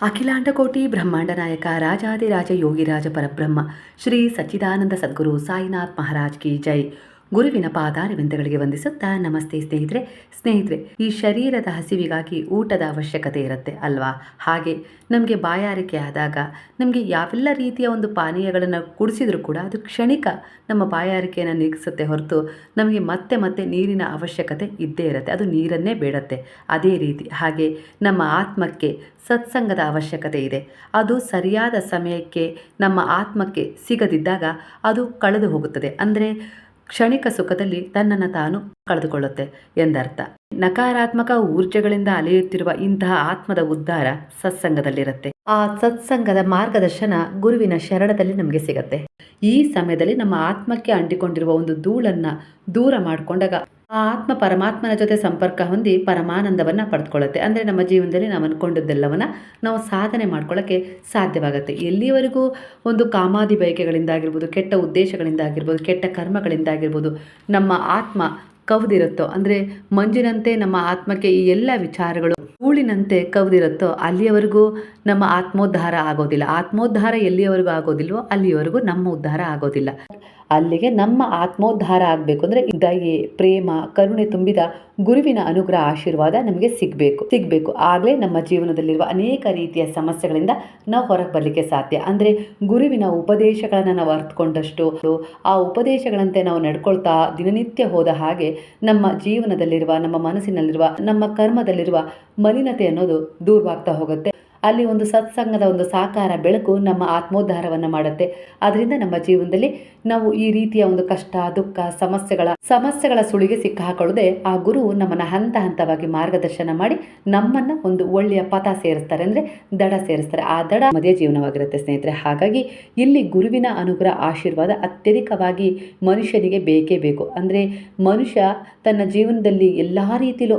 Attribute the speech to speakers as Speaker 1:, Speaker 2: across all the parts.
Speaker 1: ಅಖಿಲಾಂಡಕೋಟಿ ಬ್ರಹ್ಮಾಂಡ ನಾಯಕ ರಾಜಾದಿರಾಜ ಯೋಗಿರಾಜ ಪರಬ್ರಹ್ಮ ಶ್ರೀ ಸಚ್ಚಿದಾನಂದ ಸದ್ಗುರು ಸಾಯಿನಾಥ್ ಮಹಾರಾಜ್ ಕಿ ಜೈ. ಗುರುವಿನ ಪಾದಾರವಿಂದಗಳಿಗೆ ವಂದಿಸುತ್ತಾ, ನಮಸ್ತೆ ಸ್ನೇಹಿತರೆ. ಸ್ನೇಹಿತರೆ, ಈ ಶರೀರದ ಹಸಿವಿಗಾಗಿ ಊಟದ ಅವಶ್ಯಕತೆ ಇರುತ್ತೆ ಅಲ್ವಾ? ಹಾಗೆ ನಮಗೆ ಬಾಯಾರಿಕೆ ಆದಾಗ ನಮಗೆ ಯಾವೆಲ್ಲ ರೀತಿಯ ಒಂದು ಪಾನೀಯಗಳನ್ನು ಕುಡಿಸಿದರೂ ಕೂಡ ಅದು ಕ್ಷಣಿಕ ನಮ್ಮ ಬಾಯಾರಿಕೆಯನ್ನು ನೀಗಿಸುತ್ತೆ ಹೊರತು ನಮಗೆ ಮತ್ತೆ ಮತ್ತೆ ನೀರಿನ ಅವಶ್ಯಕತೆ ಇದ್ದೇ ಇರುತ್ತೆ. ಅದು ನೀರನ್ನೇ ಬೇಡತ್ತೆ. ಅದೇ ರೀತಿ ಹಾಗೆ ನಮ್ಮ ಆತ್ಮಕ್ಕೆ ಸತ್ಸಂಗದ ಅವಶ್ಯಕತೆ ಇದೆ. ಅದು ಸರಿಯಾದ ಸಮಯಕ್ಕೆ ನಮ್ಮ ಆತ್ಮಕ್ಕೆ ಸಿಗದಿದ್ದಾಗ ಅದು ಕಳೆದು ಹೋಗುತ್ತದೆ. ಅಂದರೆ ಕ್ಷಣಿಕ ಸುಖದಲ್ಲಿ ತನ್ನನ್ನು ತಾನು ಕಳೆದುಕೊಳ್ಳುತ್ತೆ ಎಂದರ್ಥ. ನಕಾರಾತ್ಮಕ ಊರ್ಜೆಗಳಿಂದ ಅಲೆಯುತ್ತಿರುವ ಇಂತಹ ಆತ್ಮದ ಉದ್ಧಾರ ಸತ್ಸಂಗದಲ್ಲಿರುತ್ತೆ. ಆ ಸತ್ಸಂಗದ ಮಾರ್ಗದರ್ಶನ ಗುರುವಿನ ಶರಣದಲ್ಲಿ ನಮಗೆ ಸಿಗತ್ತೆ. ಈ ಸಮಯದಲ್ಲಿ ನಮ್ಮ ಆತ್ಮಕ್ಕೆ ಅಂಟಿಕೊಂಡಿರುವ ಒಂದು ಧೂಳನ್ನ ದೂರ ಮಾಡಿಕೊಂಡಾಗ ಆ ಆತ್ಮ ಪರಮಾತ್ಮನ ಜೊತೆ ಸಂಪರ್ಕ ಹೊಂದಿ ಪರಮಾನಂದವನ್ನು ಪಡೆದುಕೊಳ್ಳುತ್ತೆ. ಅಂದರೆ ನಮ್ಮ ಜೀವನದಲ್ಲಿ ನಾವು ಅಂದ್ಕೊಂಡಿದ್ದೆಲ್ಲವನ್ನು ನಾವು ಸಾಧನೆ ಮಾಡ್ಕೊಳ್ಳೋಕ್ಕೆ ಸಾಧ್ಯವಾಗುತ್ತೆ. ಎಲ್ಲಿವರೆಗೂ ಒಂದು ಕಾಮಾದಿ ಬಯಕೆಗಳಿಂದಾಗಿರ್ಬೋದು ಕೆಟ್ಟ ಉದ್ದೇಶಗಳಿಂದಾಗಿರ್ಬೋದು, ಕೆಟ್ಟ ಕರ್ಮಗಳಿಂದಾಗಿರ್ಬೋದು ನಮ್ಮ ಆತ್ಮ ಕವ್ದಿರುತ್ತೋ, ಅಂದರೆ ಮಂಜಿನಂತೆ ನಮ್ಮ ಆತ್ಮಕ್ಕೆ ಈ ಎಲ್ಲ ವಿಚಾರಗಳು ಹೂಳಿನಂತೆ ಕವ್ದಿರುತ್ತೋ, ಅಲ್ಲಿಯವರೆಗೂ ನಮ್ಮ ಆತ್ಮೋದ್ಧಾರ ಆಗೋದಿಲ್ಲ. ಆತ್ಮೋದ್ಧಾರ ಎಲ್ಲಿಯವರೆಗೂ ಆಗೋದಿಲ್ವೋ, ಅಲ್ಲಿಯವರೆಗೂ ನಮ್ಮ ಉದ್ಧಾರ ಆಗೋದಿಲ್ಲ. ಅಲ್ಲಿಗೆ ನಮ್ಮ ಆತ್ಮೋದ್ಧಾರ ಆಗಬೇಕು. ಅಂದರೆ ದಯೆ, ಪ್ರೇಮ, ಕರುಣೆ ತುಂಬಿದ ಗುರುವಿನ ಅನುಗ್ರಹ, ಆಶೀರ್ವಾದ ನಮಗೆ ಸಿಗಬೇಕು. ಸಿಗಬೇಕು. ಆಗಲೇ ನಮ್ಮ ಜೀವನದಲ್ಲಿರುವ ಅನೇಕ ರೀತಿಯ ಸಮಸ್ಯೆಗಳಿಂದ ನಾವು ಹೊರಗೆ ಬರಲಿಕ್ಕೆ ಸಾಧ್ಯ. ಅಂದರೆ ಗುರುವಿನ ಉಪದೇಶಗಳನ್ನು ನಾವು ಅರ್ಥಕೊಂಡಷ್ಟು ಆ ಉಪದೇಶಗಳಂತೆ ನಾವು ನಡ್ಕೊಳ್ತಾ ದಿನನಿತ್ಯ ಹೋದ ಹಾಗೆ ನಮ್ಮ ಜೀವನದಲ್ಲಿರುವ, ನಮ್ಮ ಮನಸ್ಸಿನಲ್ಲಿರುವ, ನಮ್ಮ ಕರ್ಮದಲ್ಲಿರುವ ಮಲಿನತೆ ಅನ್ನೋದು ದೂರವಾಗ್ತಾ ಹೋಗುತ್ತೆ. ಅಲ್ಲಿ ಒಂದು ಸತ್ಸಂಗದ ಒಂದು ಸಾಕಾರ ಬೆಳಕು ನಮ್ಮ ಆತ್ಮೋದ್ಧಾರವನ್ನು ಮಾಡುತ್ತೆ. ಅದರಿಂದ ನಮ್ಮ ಜೀವನದಲ್ಲಿ ನಾವು ಈ ರೀತಿಯ ಒಂದು ಕಷ್ಟ, ದುಃಖ, ಸಮಸ್ಯೆಗಳ ಸಮಸ್ಯೆಗಳ ಸುಳಿಗೆ ಸಿಕ್ಕಾಕೊಳ್ಳದೆ ಆ ಗುರು ನಮ್ಮನ್ನು ಹಂತ ಹಂತವಾಗಿ ಮಾರ್ಗದರ್ಶನ ಮಾಡಿ ನಮ್ಮನ್ನು ಒಂದು ಒಳ್ಳೆಯ ಪಥ ಸೇರಿಸ್ತಾರೆ ಅಂದರೆ ದಡ ಸೇರಿಸ್ತಾರೆ. ಆ ದಡ ಮದುವೆ ಜೀವನವಾಗಿರುತ್ತೆ ಸ್ನೇಹಿತರೆ. ಹಾಗಾಗಿ ಇಲ್ಲಿ ಗುರುವಿನ ಅನುಗ್ರಹ, ಆಶೀರ್ವಾದ ಅತ್ಯಧಿಕವಾಗಿ ಮನುಷ್ಯನಿಗೆ ಬೇಕೇ ಬೇಕು. ಅಂದರೆ ಮನುಷ್ಯ ತನ್ನ ಜೀವನದಲ್ಲಿ ಎಲ್ಲ ರೀತಿಲೂ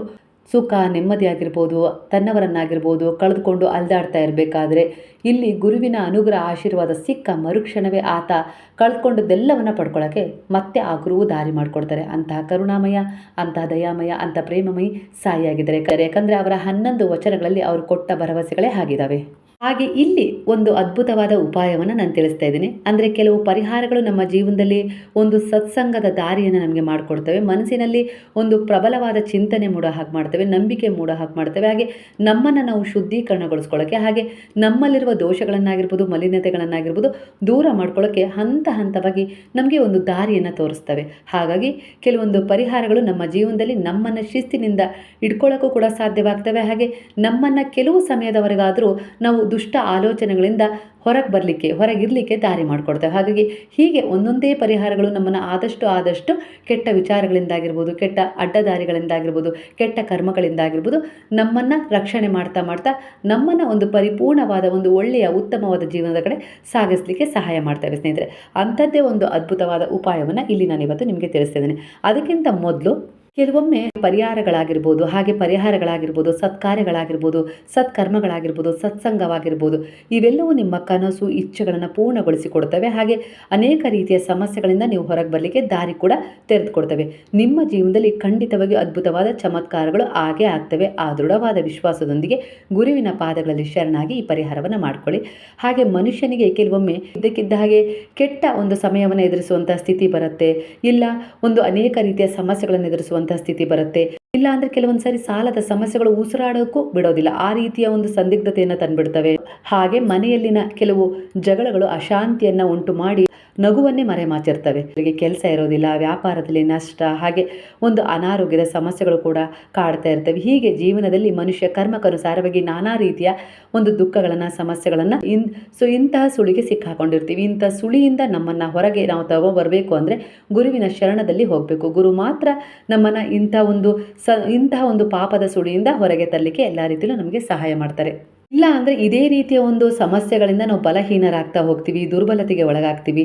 Speaker 1: ಸುಖ ನೆಮ್ಮದಿ ಆಗಿರ್ಬೋದು ತನ್ನವರನ್ನಾಗಿರ್ಬೋದು, ಕಳೆದುಕೊಂಡು ಅಲ್ದಾಡ್ತಾ ಇರಬೇಕಾದ್ರೆ ಇಲ್ಲಿ ಗುರುವಿನ ಅನುಗ್ರಹ ಆಶೀರ್ವಾದ ಸಿಕ್ಕ ಮರುಕ್ಷಣವೇ ಆತ ಕಳೆದುಕೊಂಡದ್ದೆಲ್ಲವನ್ನ ಪಡ್ಕೊಳ್ಳೋಕ್ಕೆ ಮತ್ತೆ ಆ ಗುರುವು ದಾರಿ ಮಾಡಿಕೊಡ್ತಾರೆ. ಅಂತಹ ಕರುಣಾಮಯ, ಅಂತಹ ದಯಾಮಯ ಅಂತ ಪ್ರೇಮಮಯಿ ಸಾಯಿಯಾಗಿದ್ದಾರೆ. ಯಾಕಂದರೆ ಅವರ ಹನ್ನೊಂದು ವಚನಗಳಲ್ಲಿ ಅವರು ಕೊಟ್ಟ ಭರವಸೆಗಳೇ ಆಗಿದ್ದಾವೆ ಹಾಗೆ ಇಲ್ಲಿ ಒಂದು ಅದ್ಭುತವಾದ ಉಪಾಯವನ್ನು ನಾನು ತಿಳಿಸ್ತಾ ಇದ್ದೀನಿ. ಅಂದರೆ ಕೆಲವು ಪರಿಹಾರಗಳು ನಮ್ಮ ಜೀವನದಲ್ಲಿ ಒಂದು ಸತ್ಸಂಗದ ದಾರಿಯನ್ನು ನಮಗೆ ಮಾಡಿಕೊಡ್ತವೆ. ಮನಸ್ಸಿನಲ್ಲಿ ಒಂದು ಪ್ರಬಲವಾದ ಚಿಂತನೆ ಮೂಡೋ ಹಾಗೆ ಮಾಡ್ತವೆ, ನಂಬಿಕೆ ಮೂಡೋ ಹಾಗೆ ಮಾಡ್ತವೆ. ಹಾಗೆ ನಮ್ಮನ್ನು ನಾವು ಶುದ್ಧೀಕರಣಗೊಳಿಸ್ಕೊಳ್ಳೋಕ್ಕೆ, ಹಾಗೆ ನಮ್ಮಲ್ಲಿರುವ ದೋಷಗಳನ್ನಾಗಿರ್ಬೋದು, ಮಲಿನತೆಗಳನ್ನಾಗಿರ್ಬೋದು ದೂರ ಮಾಡ್ಕೊಳ್ಳೋಕ್ಕೆ ಹಂತ ಹಂತವಾಗಿ ನಮಗೆ ಒಂದು ದಾರಿಯನ್ನು ತೋರಿಸ್ತವೆ. ಹಾಗಾಗಿ ಕೆಲವೊಂದು ಪರಿಹಾರಗಳು ನಮ್ಮ ಜೀವನದಲ್ಲಿ ನಮ್ಮನ್ನು ಶಿಸ್ತಿನಿಂದ ಇಟ್ಕೊಳ್ಳೋಕ್ಕೂ ಕೂಡ ಸಾಧ್ಯವಾಗ್ತವೆ. ಹಾಗೆ ನಮ್ಮನ್ನು ಕೆಲವು ಸಮಯದವರೆಗಾದರೂ ನಾವು ದುಷ್ಟ ಆಲೋಚನೆಗಳಿಂದ ಹೊರಗೆ ಬರಲಿಕ್ಕೆ, ಹೊರಗಿರಲಿಕ್ಕೆ ದಾರಿ ಮಾಡಿಕೊಡ್ತೇವೆ. ಹಾಗಾಗಿ ಹೀಗೆ ಒಂದೊಂದೇ ಪರಿಹಾರಗಳು ನಮ್ಮನ್ನು ಆದಷ್ಟು ಆದಷ್ಟು ಕೆಟ್ಟ ವಿಚಾರಗಳಿಂದಾಗಿರ್ಬೋದು, ಕೆಟ್ಟ ಅಡ್ಡದಾರಿಗಳಿಂದಾಗಿರ್ಬೋದು, ಕೆಟ್ಟ ಕರ್ಮಗಳಿಂದಾಗಿರ್ಬೋದು ನಮ್ಮನ್ನು ರಕ್ಷಣೆ ಮಾಡ್ತಾ ಮಾಡ್ತಾ ನಮ್ಮನ್ನು ಒಂದು ಪರಿಪೂರ್ಣವಾದ, ಒಂದು ಒಳ್ಳೆಯ, ಉತ್ತಮವಾದ ಜೀವನದ ಕಡೆ ಸಾಗಿಸಲಿಕ್ಕೆ ಸಹಾಯ ಮಾಡ್ತೇವೆ ಸ್ನೇಹಿತರೆ. ಅಂಥದ್ದೇ ಒಂದು ಅದ್ಭುತವಾದ ಉಪಾಯವನ್ನು ಇಲ್ಲಿ ನಾನು ಇವತ್ತು ನಿಮಗೆ ತಿಳಿಸ್ತಿದ್ದೇನೆ ಅದಕ್ಕಿಂತ ಮೊದಲು ಕೆಲವೊಮ್ಮೆ ಪರಿಹಾರಗಳಾಗಿರ್ಬೋದು, ಹಾಗೆ ಪರಿಹಾರಗಳಾಗಿರ್ಬೋದು, ಸತ್ಕಾರ್ಯಗಳಾಗಿರ್ಬೋದು, ಸತ್ಕರ್ಮಗಳಾಗಿರ್ಬೋದು, ಸತ್ಸಂಗವಾಗಿರ್ಬೋದು, ಇವೆಲ್ಲವೂ ನಿಮ್ಮ ಕನಸು, ಇಚ್ಛೆಗಳನ್ನು ಪೂರ್ಣಗೊಳಿಸಿಕೊಡ್ತವೆ. ಹಾಗೆ ಅನೇಕ ರೀತಿಯ ಸಮಸ್ಯೆಗಳಿಂದ ನೀವು ಹೊರಗೆ ಬರಲಿಕ್ಕೆ ದಾರಿ ಕೂಡ ತೆರೆದುಕೊಡ್ತವೆ. ನಿಮ್ಮ ಜೀವನದಲ್ಲಿ ಖಂಡಿತವಾಗಿ ಅದ್ಭುತವಾದ ಚಮತ್ಕಾರಗಳು ಆಗೇ ಆಗ್ತವೆ. ಆ ದೃಢವಾದ ವಿಶ್ವಾಸದೊಂದಿಗೆ ಗುರುವಿನ ಪಾದಗಳಲ್ಲಿ ಶರಣಾಗಿ ಈ ಪರಿಹಾರವನ್ನು ಮಾಡ್ಕೊಳ್ಳಿ. ಹಾಗೆ ಮನುಷ್ಯನಿಗೆ ಕೆಲವೊಮ್ಮೆ ಇದ್ದಕ್ಕಿದ್ದ ಹಾಗೆ ಕೆಟ್ಟ ಒಂದು ಸಮಯವನ್ನು ಎದುರಿಸುವಂಥ ಸ್ಥಿತಿ ಬರುತ್ತೆ. ಇಲ್ಲ, ಒಂದು ಅನೇಕ ರೀತಿಯ ಸಮಸ್ಯೆಗಳನ್ನು ಎದುರಿಸುವಂಥ ಸ್ಥಿತಿ ಬರುತ್ತೆ. ಇಲ್ಲ ಅಂದ್ರೆ ಕೆಲವೊಂದು ಸಾರಿ ಸಾಲದ ಸಮಸ್ಯೆಗಳು ಉಸಿರಾಡೋಕ್ಕೂ ಬಿಡೋದಿಲ್ಲ. ಆ ರೀತಿಯ ಒಂದು ಸಂದಿಗ್ಧತೆಯನ್ನು ತಂದ್ಬಿಡ್ತವೆ. ಹಾಗೆ ಮನೆಯಲ್ಲಿನ ಕೆಲವು ಜಗಳಗಳು ಅಶಾಂತಿಯನ್ನು ಉಂಟು ಮಾಡಿ ನಗುವನ್ನೇ ಮರೆಮಾಚಿರ್ತವೆ ಅವರಿಗೆ ಕೆಲಸ ಇರೋದಿಲ್ಲ, ವ್ಯಾಪಾರದಲ್ಲಿ ನಷ್ಟ, ಹಾಗೆ ಒಂದು ಅನಾರೋಗ್ಯದ ಸಮಸ್ಯೆಗಳು ಕೂಡ ಕಾಡ್ತಾ ಇರ್ತವೆ. ಹೀಗೆ ಜೀವನದಲ್ಲಿ ಮನುಷ್ಯ ಕರ್ಮಕ್ಕನುಸಾರವಾಗಿ ನಾನಾ ರೀತಿಯ ಒಂದು ದುಃಖಗಳನ್ನು, ಸಮಸ್ಯೆಗಳನ್ನು ಇನ್, ಸೊ ಇಂತಹ ಸುಳಿಗೆ ಸಿಕ್ಕಾಕೊಂಡಿರ್ತೀವಿ. ಇಂಥ ಸುಳಿಯಿಂದ ನಮ್ಮನ್ನು ಹೊರಗೆ ನಾವು ತಗೊಬರಬೇಕು ಅಂದರೆ ಗುರುವಿನ ಶರಣದಲ್ಲಿ ಹೋಗಬೇಕು. ಗುರು ಮಾತ್ರ ನಮ್ಮನ್ನು ಇಂಥ ಒಂದು ಸ ಇಂತಹ ಒಂದು ಪಾಪದ ಸುಳಿಯಿಂದ ಹೊರಗೆ ತರಲಿಕ್ಕೆ ಎಲ್ಲ ರೀತಿಯಲ್ಲೂ ನಮಗೆ ಸಹಾಯ ಮಾಡ್ತಾರೆ. ಇಲ್ಲ ಅಂದರೆ ಇದೇ ರೀತಿಯ ಒಂದು ಸಮಸ್ಯೆಗಳಿಂದ ನಾವು ಬಲಹೀನರಾಗ್ತಾ ಹೋಗ್ತೀವಿ, ದುರ್ಬಲತೆಗೆ ಒಳಗಾಗ್ತೀವಿ.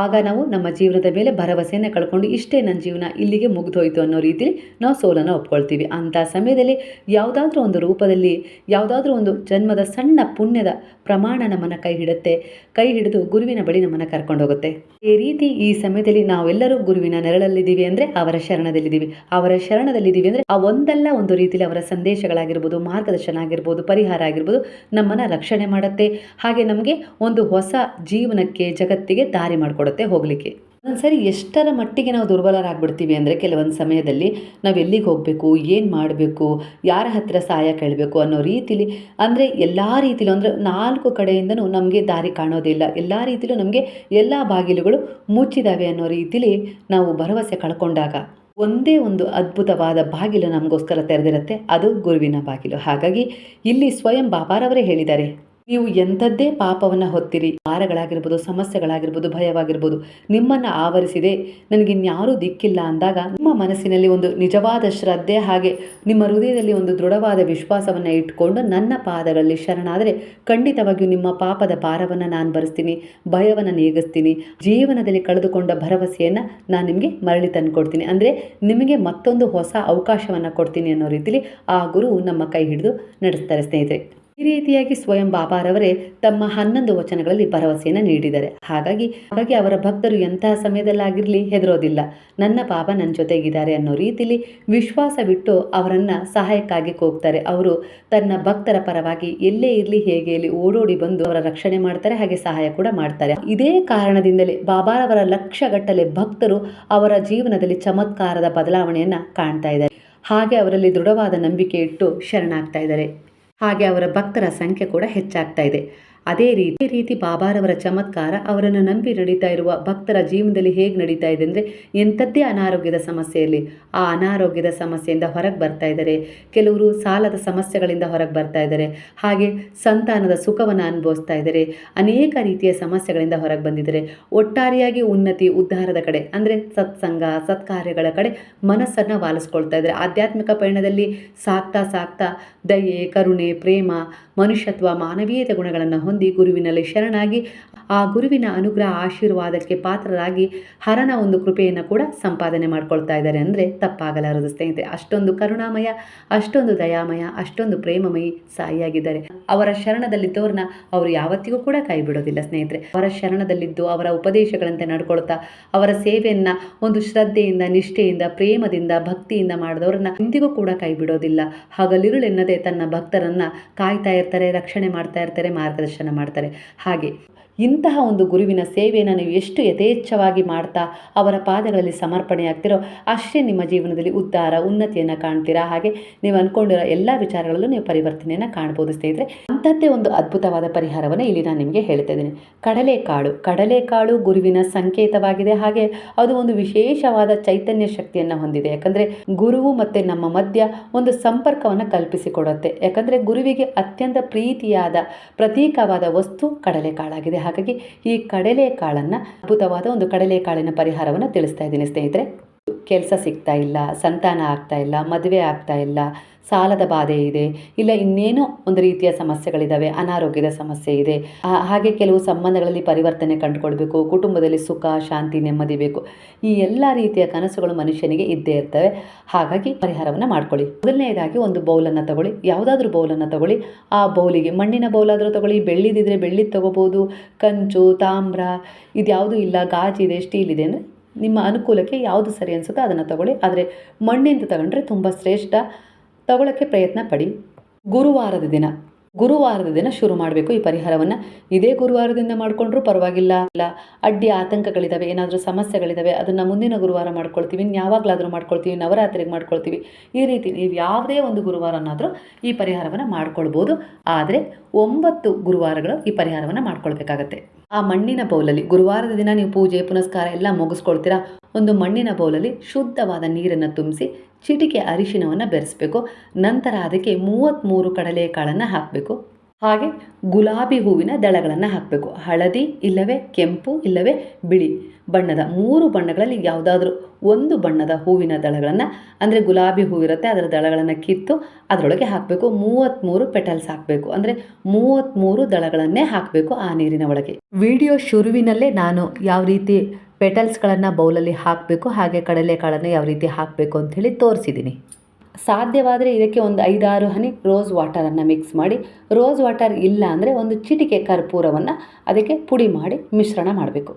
Speaker 1: ಆಗ ನಾವು ನಮ್ಮ ಜೀವನದ ಮೇಲೆ ಭರವಸೆಯನ್ನು ಕಳ್ಕೊಂಡು ಇಷ್ಟೇ ನನ್ನ ಜೀವನ ಇಲ್ಲಿಗೆ ಮುಗಿದೋಯ್ತು ಅನ್ನೋ ರೀತಿಲಿ ನಾವು ಸೋಲನ್ನು ಒಪ್ಕೊಳ್ತೀವಿ. ಅಂಥ ಸಮಯದಲ್ಲಿ ಯಾವುದಾದ್ರೂ ಒಂದು ರೂಪದಲ್ಲಿ, ಯಾವುದಾದ್ರೂ ಒಂದು ಜನ್ಮದ ಸಣ್ಣ ಪುಣ್ಯದ ಪ್ರಮಾಣ ನಮ್ಮನ್ನು ಕೈ ಹಿಡುತ್ತೆ. ಕೈ ಹಿಡಿದು ಗುರುವಿನ ಬಳಿ ನಮ್ಮನ್ನು ಕರ್ಕೊಂಡು ಹೋಗುತ್ತೆ. ಈ ರೀತಿ ಈ ಸಮಯದಲ್ಲಿ ನಾವೆಲ್ಲರೂ ಗುರುವಿನ ನೆರಳಲ್ಲಿದ್ದೀವಿ ಅಂದರೆ ಅವರ ಶರಣದಲ್ಲಿದ್ದೀವಿ. ಅವರ ಶರಣದಲ್ಲಿದ್ದೀವಿ ಅಂದರೆ ಆ ಒಂದಲ್ಲ ಒಂದು ರೀತಿಯಲ್ಲಿ ಅವರ ಸಂದೇಶಗಳಾಗಿರ್ಬೋದು, ಮಾರ್ಗದರ್ಶನ ಆಗಿರ್ಬೋದು, ಪರಿಹಾರ ಆಗಿರ್ಬೋದು ನಮ್ಮನ್ನು ರಕ್ಷಣೆ ಮಾಡುತ್ತೆ. ಹಾಗೆ ನಮಗೆ ಒಂದು ಹೊಸ ಜೀವನಕ್ಕೆ, ಜಗತ್ತಿಗೆ ದಾರಿ ಮಾಡಿಕೊಡುತ್ತೆ ಹೋಗಲಿಕ್ಕೆ. ಒಂದ್ಸರಿ ಎಷ್ಟರ ಮಟ್ಟಿಗೆ ನಾವು ದುರ್ಬಲರಾಗ್ಬಿಡ್ತೀವಿ ಅಂದರೆ ಕೆಲವೊಂದು ಸಮಯದಲ್ಲಿ ನಾವು ಎಲ್ಲಿಗೆ ಹೋಗಬೇಕು, ಏನು ಮಾಡಬೇಕು, ಯಾರ ಹತ್ತಿರ ಸಹಾಯ ಕೇಳಬೇಕು ಅನ್ನೋ ರೀತಿಲಿ ಅಂದರೆ ಎಲ್ಲ ರೀತಿಲೂ ಅಂದರೆ ನಾಲ್ಕು ಕಡೆಯಿಂದನೂ ನಮಗೆ ದಾರಿ ಕಾಣೋದಿಲ್ಲ ಎಲ್ಲ ರೀತಿಲೂ ನಮಗೆ ಎಲ್ಲ ಬಾಗಿಲುಗಳು ಮುಚ್ಚಿದಾವೆ ಅನ್ನೋ ರೀತಿಲಿ ನಾವು ಭರವಸೆ ಕಳ್ಕೊಂಡಾಗ ಒಂದೇ ಒಂದು ಅದ್ಭುತವಾದ ಬಾಗಿಲು ನಮಗೋಸ್ಕರ ತೆರೆದಿರುತ್ತೆ. ಅದು ಗುರುವಿನ ಬಾಗಿಲು. ಹಾಗಾಗಿ ಇಲ್ಲಿ ಸ್ವಯಂ ಬಾಬಾರವರೇ ಹೇಳಿದ್ದಾರೆ. ನೀವು ಎಂಥದ್ದೇ ಪಾಪವನ್ನು ಹೊತ್ತಿರಿ. ಭಾರಗಳಾಗಿರ್ಬೋದು, ಸಮಸ್ಯೆಗಳಾಗಿರ್ಬೋದು, ಭಯವಾಗಿರ್ಬೋದು, ನಿಮ್ಮನ್ನು ಆವರಿಸಿದೆ. ನನಗಿನ್ಯಾರೂ ದಿಕ್ಕಿಲ್ಲ ಅಂದಾಗ ನಿಮ್ಮ ಮನಸ್ಸಿನಲ್ಲಿ ಒಂದು ನಿಜವಾದ ಶ್ರದ್ಧೆ ಹಾಗೆ ನಿಮ್ಮ ಹೃದಯದಲ್ಲಿ ಒಂದು ದೃಢವಾದ ವಿಶ್ವಾಸವನ್ನು ಇಟ್ಕೊಂಡು ನನ್ನ ಪಾದಗಳಲ್ಲಿ ಶರಣಾದರೆ ಖಂಡಿತವಾಗಿಯೂ ನಿಮ್ಮ ಪಾಪದ ಭಾರವನ್ನು ನಾನು ಭರಿಸ್ತೀನಿ ಭಯವನ್ನು ನೀಗಿಸ್ತೀನಿ, ಜೀವನದಲ್ಲಿ ಕಳೆದುಕೊಂಡ ಭರವಸೆಯನ್ನು ನಾನು ನಿಮಗೆ ಮರಳಿ ತಂದುಕೊಡ್ತೀನಿ ಅಂದರೆ ನಿಮಗೆ ಮತ್ತೊಂದು ಹೊಸ ಅವಕಾಶವನ್ನು ಕೊಡ್ತೀನಿ ಅನ್ನೋ ರೀತಿಲಿ ಆ ಗುರು ನಮ್ಮ ಕೈ ಹಿಡಿದು ನಡೆಸ್ತಾರೆ ಸ್ನೇಹಿತರೆ. ಈ ರೀತಿಯಾಗಿ ಸ್ವಯಂ ಬಾಬಾರವರೇ ತಮ್ಮ ಹನ್ನೊಂದು ವಚನಗಳಲ್ಲಿ ಭರವಸೆಯನ್ನು ನೀಡಿದ್ದಾರೆ ಹಾಗಾಗಿ ಹಾಗಾಗಿ ಅವರ ಭಕ್ತರು ಎಂತಹ ಸಮಯದಲ್ಲಾಗಿರಲಿ ಹೆದರೋದಿಲ್ಲ. ನನ್ನ ಪಾಪ ನನ್ನ ಜೊತೆಗಿದ್ದಾರೆ ಅನ್ನೋ ರೀತಿಲಿ ವಿಶ್ವಾಸವಿಟ್ಟು ಅವರನ್ನು ಸಹಾಯಕ್ಕಾಗಿ ಕೂಗ್ತಾರೆ. ಅವರು ತನ್ನ ಭಕ್ತರ ಪರವಾಗಿ ಎಲ್ಲೇ ಇರಲಿ, ಹೇಗೆ ಇಲ್ಲಿ ಓಡೋಡಿ ಬಂದು ಅವರ ರಕ್ಷಣೆ ಮಾಡ್ತಾರೆ, ಹಾಗೆ ಸಹಾಯ ಕೂಡ ಮಾಡ್ತಾರೆ. ಇದೇ ಕಾರಣದಿಂದಲೇ ಬಾಬಾರವರ ಲಕ್ಷಗಟ್ಟಲೆ ಭಕ್ತರು ಅವರ ಜೀವನದಲ್ಲಿ ಚಮತ್ಕಾರದ ಬದಲಾವಣೆಯನ್ನು ಕಾಣ್ತಾ ಇದ್ದಾರೆ. ಹಾಗೆ ಅವರಲ್ಲಿ ದೃಢವಾದ ನಂಬಿಕೆ ಇಟ್ಟು ಶರಣಾಗ್ತಾ ಇದ್ದಾರೆ. ಹಾಗೆ ಅವರ ಭಕ್ತರ ಸಂಖ್ಯೆ ಕೂಡ ಹೆಚ್ಚಾಗ್ತಾ ಇದೆ. ಅದೇ ರೀತಿ ರೀತಿ ಬಾಬಾರವರ ಚಮತ್ಕಾರ ಅವರನ್ನು ನಂಬಿ ನಡೀತಾ ಇರುವ ಭಕ್ತರ ಜೀವನದಲ್ಲಿ ಹೇಗೆ ನಡೀತಾ ಇದೆ ಅಂದರೆ ಎಂಥದ್ದೇ ಅನಾರೋಗ್ಯದ ಸಮಸ್ಯೆಯಲ್ಲಿ ಆ ಅನಾರೋಗ್ಯದ ಸಮಸ್ಯೆಯಿಂದ ಹೊರಗೆ ಬರ್ತಾ ಇದ್ದಾರೆ. ಕೆಲವರು ಸಾಲದ ಸಮಸ್ಯೆಗಳಿಂದ ಹೊರಗೆ ಬರ್ತಾ ಇದ್ದಾರೆ. ಹಾಗೆ ಸಂತಾನದ ಸುಖವನ್ನು ಅನುಭವಿಸ್ತಾ ಇದ್ದಾರೆ. ಅನೇಕ ರೀತಿಯ ಸಮಸ್ಯೆಗಳಿಂದ ಹೊರಗೆ ಬಂದಿದ್ದಾರೆ. ಒಟ್ಟಾರೆಯಾಗಿ ಉನ್ನತಿ, ಉದ್ಧಾರದ ಕಡೆ ಅಂದರೆ ಸತ್ಸಂಗ, ಸತ್ಕಾರ್ಯಗಳ ಕಡೆ ಮನಸ್ಸನ್ನು ವಾಲಿಸ್ಕೊಳ್ತಾ ಇದ್ದಾರೆ. ಆಧ್ಯಾತ್ಮಿಕ ಪಯಣದಲ್ಲಿ ಸಾಕ್ತಾ ಸಾಕ್ತಾ ದಯೆ, ಕರುಣೆ, ಪ್ರೇಮ ಮನುಷ್ಯತ್ವ ಮಾನವೀಯತೆ ಗುಣಗಳನ್ನು ಹೊಂದಿ ಗುರುವಿನಲ್ಲಿ ಶರಣಾಗಿ ಆ ಗುರುವಿನ ಅನುಗ್ರಹ ಆಶೀರ್ವಾದಕ್ಕೆ ಪಾತ್ರರಾಗಿ ಹರನ ಒಂದು ಕೃಪೆಯನ್ನು ಕೂಡ ಸಂಪಾದನೆ ಮಾಡ್ಕೊಳ್ತಾ ಇದ್ದಾರೆ ಅಂದರೆ ತಪ್ಪಾಗಲಾರದು ಸ್ನೇಹಿತರೆ. ಅಷ್ಟೊಂದು ಕರುಣಾಮಯ, ಅಷ್ಟೊಂದು ದಯಾಮಯ, ಅಷ್ಟೊಂದು ಪ್ರೇಮಮಯಿ ಸಾಯಿಯಾಗಿದ್ದಾರೆ. ಅವರ ಶರಣದಲ್ಲಿದ್ದವ್ರನ್ನ ಅವರು ಯಾವತ್ತಿಗೂ ಕೂಡ ಕೈ ಬಿಡೋದಿಲ್ಲ ಸ್ನೇಹಿತರೆ. ಅವರ ಶರಣದಲ್ಲಿದ್ದು, ಅವರ ಉಪದೇಶಗಳಂತೆ ನಡ್ಕೊಳ್ತಾ, ಅವರ ಸೇವೆಯನ್ನು ಒಂದು ಶ್ರದ್ಧೆಯಿಂದ, ನಿಷ್ಠೆಯಿಂದ, ಪ್ರೇಮದಿಂದ, ಭಕ್ತಿಯಿಂದ ಮಾಡಿದವ್ರನ್ನ ಇಂದಿಗೂ ಕೂಡ ಕೈ ಬಿಡೋದಿಲ್ಲ. ಹಗಲಿರುಳೆನ್ನದೆ ತನ್ನ ಭಕ್ತರನ್ನ ಕಾಯ್ತಾ ಇರ್ತಾರೆ, ರಕ್ಷಣೆ ಮಾಡ್ತಾ ಇರ್ತಾರೆ, ಮಾರ್ಗದರ್ಶನ ಮಾಡ್ತಾರೆ. ಹಾಗೆ ಇಂತಹ ಒಂದು ಗುರುವಿನ ಸೇವೆಯನ್ನು ನೀವು ಎಷ್ಟು ಯಥೇಚ್ಛವಾಗಿ ಮಾಡ್ತಾ ಅವರ ಪಾದಗಳಲ್ಲಿ ಸಮರ್ಪಣೆ ಆಗ್ತಿರೋ ಅಷ್ಟೇ ನಿಮ್ಮ ಜೀವನದಲ್ಲಿ ಉದ್ಧಾರ, ಉನ್ನತಿಯನ್ನು ಕಾಣ್ತೀರಾ? ಹಾಗೆ ನೀವು ಅಂದ್ಕೊಂಡಿರೋ ಎಲ್ಲ ವಿಚಾರಗಳಲ್ಲೂ ನೀವು ಪರಿವರ್ತನೆಯನ್ನು ಕಾಣ್ಬೋದು ಸ್ನೇಹಿತರೆ. ಅಂಥದ್ದೇ ಒಂದು ಅದ್ಭುತವಾದ ಪರಿಹಾರವನ್ನು ಇಲ್ಲಿ ನಾನು ನಿಮಗೆ ಹೇಳ್ತಾ ಇದ್ದೀನಿ. ಕಡಲೆಕಾಳು ಕಡಲೆಕಾಳು ಗುರುವಿನ ಸಂಕೇತವಾಗಿದೆ. ಹಾಗೆ ಅದು ಒಂದು ವಿಶೇಷವಾದ ಚೈತನ್ಯ ಶಕ್ತಿಯನ್ನು ಹೊಂದಿದೆ. ಯಾಕಂದರೆ ಗುರುವು ಮತ್ತು ನಮ್ಮ ಮಧ್ಯ ಒಂದು ಸಂಪರ್ಕವನ್ನು ಕಲ್ಪಿಸಿಕೊಡುತ್ತೆ. ಯಾಕಂದರೆ ಗುರುವಿಗೆ ಅತ್ಯಂತ ಪ್ರೀತಿಯಾದ, ಪ್ರತೀಕವಾದ ವಸ್ತು ಕಡಲೆಕಾಳಾಗಿದೆ ಹಾಗಾಗಿ ಈ ಕಡಲೆಕಾಳನ್ನು ಅದ್ಭುತವಾದ ಒಂದು ಕಡಲೆಕಾಳಿನ ಪರಿಹಾರವನ್ನು ತಿಳಿಸ್ತಾ ಇದ್ದೀನಿ ಸ್ನೇಹಿತರೆ. ಕೆಲಸ ಸಿಗ್ತಾ ಇಲ್ಲ, ಸಂತಾನ ಆಗ್ತಾ ಇಲ್ಲ, ಮದುವೆ ಆಗ್ತಾ ಇಲ್ಲ, ಸಾಲದ ಬಾಧೆ ಇದೆ, ಇಲ್ಲ ಇನ್ನೇನೋ ಒಂದು ರೀತಿಯ ಸಮಸ್ಯೆಗಳಿದ್ದಾವೆ ಅನಾರೋಗ್ಯದ ಸಮಸ್ಯೆ ಇದೆ. ಹಾಗೆ ಕೆಲವು ಸಂಬಂಧಗಳಲ್ಲಿ ಪರಿವರ್ತನೆ ಕಂಡುಕೊಳ್ಬೇಕು, ಕುಟುಂಬದಲ್ಲಿ ಸುಖ, ಶಾಂತಿ, ನೆಮ್ಮದಿ ಬೇಕು. ಈ ಎಲ್ಲ ರೀತಿಯ ಕನಸುಗಳು ಮನುಷ್ಯನಿಗೆ ಇದ್ದೇ ಇರ್ತವೆ. ಹಾಗಾಗಿ ಪರಿಹಾರವನ್ನು ಮಾಡ್ಕೊಳ್ಳಿ. ಮೊದಲನೇದಾಗಿ ಒಂದು ಬೌಲನ್ನು ತಗೊಳ್ಳಿ. ಯಾವುದಾದ್ರೂ ಬೌಲನ್ನು ತಗೊಳ್ಳಿ. ಆ ಬೌಲಿಗೆ ಮಣ್ಣಿನ ಬೌಲಾದರೂ ತಗೊಳ್ಳಿ. ಬೆಳ್ಳಿದಿದ್ರೆ ಬೆಳ್ಳಿ ತಗೋಬೋದು. ಕಂಚು, ತಾಮ್ರ, ಇದ್ಯಾವುದೂ ಇಲ್ಲ, ಗಾಜಿದೆ, ಸ್ಟೀಲ್ ಇದೆ ಅಂದರೆ ನಿಮ್ಮ ಅನುಕೂಲಕ್ಕೆ ಯಾವುದು ಸರಿ ಅನಿಸುತ್ತೋ ಅದನ್ನು ತಗೊಳ್ಳಿ. ಆದರೆ ಮಣ್ಣಿಂದ ತಗೊಂಡ್ರೆ ತುಂಬ ಶ್ರೇಷ್ಠ. ತಗೊಳ್ಳೋಕ್ಕೆ ಪ್ರಯತ್ನ ಪಡಿ. ಗುರುವಾರದ ದಿನ. ಗುರುವಾರದ ದಿನ ಶುರು ಮಾಡಬೇಕು ಈ ಪರಿಹಾರವನ್ನು. ಇದೇ ಗುರುವಾರದಿಂದ ಮಾಡಿಕೊಂಡ್ರೂ ಪರವಾಗಿಲ್ಲ. ಇಲ್ಲ ಅಡ್ಡಿ ಆತಂಕಗಳಿದ್ದಾವೆ ಏನಾದರೂ ಸಮಸ್ಯೆಗಳಿದ್ದಾವೆ ಅದನ್ನು ಮುಂದಿನ ಗುರುವಾರ ಮಾಡ್ಕೊಳ್ತೀವಿ ಯಾವಾಗಲಾದರೂ ಮಾಡ್ಕೊಳ್ತೀವಿ, ನವರಾತ್ರಿಗೆ ಮಾಡ್ಕೊಳ್ತೀವಿ. ಈ ರೀತಿ ನೀವು ಯಾವುದೇ ಒಂದು ಗುರುವಾರನಾದರೂ ಈ ಪರಿಹಾರವನ್ನು ಮಾಡ್ಕೊಳ್ಬೋದು. ಆದರೆ ಒಂಬತ್ತು ಗುರುವಾರಗಳು ಈ ಪರಿಹಾರವನ್ನು ಮಾಡ್ಕೊಳ್ಬೇಕಾಗತ್ತೆ. ಆ ಮಣ್ಣಿನ ಬೌಲಲ್ಲಿ ಗುರುವಾರದ ದಿನ ನೀವು ಪೂಜೆ, ಪುನಸ್ಕಾರ ಎಲ್ಲ ಮುಗಿಸ್ಕೊಳ್ತೀರಾ? ಒಂದು ಮಣ್ಣಿನ ಬೌಲಲ್ಲಿ ಶುದ್ಧವಾದ ನೀರನ್ನು ತುಂಬಿಸಿ ಚಿಟಿಕೆ ಅರಿಶಿನವನ್ನು ಬೆರೆಸಬೇಕು. ನಂತರ ಅದಕ್ಕೆ ಮೂವತ್ತ್ಮೂರು ಕಡಲೆಕಾಳನ್ನು ಹಾಕಬೇಕು. ಹಾಗೆ ಗುಲಾಬಿ ಹೂವಿನ ದಳಗಳನ್ನು ಹಾಕಬೇಕು. ಹಳದಿ ಇಲ್ಲವೇ, ಕೆಂಪು ಇಲ್ಲವೇ, ಬಿಳಿ ಬಣ್ಣದ ಮೂರು ಬಣ್ಣಗಳಲ್ಲಿ ಯಾವುದಾದ್ರೂ ಒಂದು ಬಣ್ಣದ ಹೂವಿನ ದಳಗಳನ್ನು, ಅಂದರೆ ಗುಲಾಬಿ ಹೂವಿರುತ್ತೆ ಅದರ ದಳಗಳನ್ನು ಕಿತ್ತು ಅದರೊಳಗೆ ಹಾಕಬೇಕು. ಮೂವತ್ತ್ಮೂರು ಪೆಟಲ್ಸ್ ಹಾಕಬೇಕು. ಅಂದರೆ ಮೂವತ್ತ್ಮೂರು ದಳಗಳನ್ನೇ ಹಾಕಬೇಕು ಆ ನೀರಿನ ಒಳಗೆ. ವಿಡಿಯೋ ಶುರುವಿನಲ್ಲೇ ನಾನು ಯಾವ ರೀತಿ ಪೆಟಲ್ಸ್ಗಳನ್ನು ಬೌಲಲ್ಲಿ ಹಾಕಬೇಕು, ಹಾಗೆ ಕಡಲೆಕಾಳನ್ನು ಯಾವ ರೀತಿ ಹಾಕಬೇಕು ಅಂಥೇಳಿ ತೋರಿಸಿದ್ದೀನಿ. ಸಾಧ್ಯವಾದರೆ ಇದಕ್ಕೆ ಒಂದು ಐದಾರು ಹನಿ ರೋಸ್ ವಾಟರನ್ನು ಮಿಕ್ಸ್ ಮಾಡಿ. ರೋಸ್ ವಾಟರ್ ಇಲ್ಲ ಅಂದರೆ ಒಂದು ಚಿಟಿಕೆ ಕರ್ಪೂರವನ್ನು ಅದಕ್ಕೆ ಪುಡಿ ಮಾಡಿ ಮಿಶ್ರಣ ಮಾಡಬೇಕು.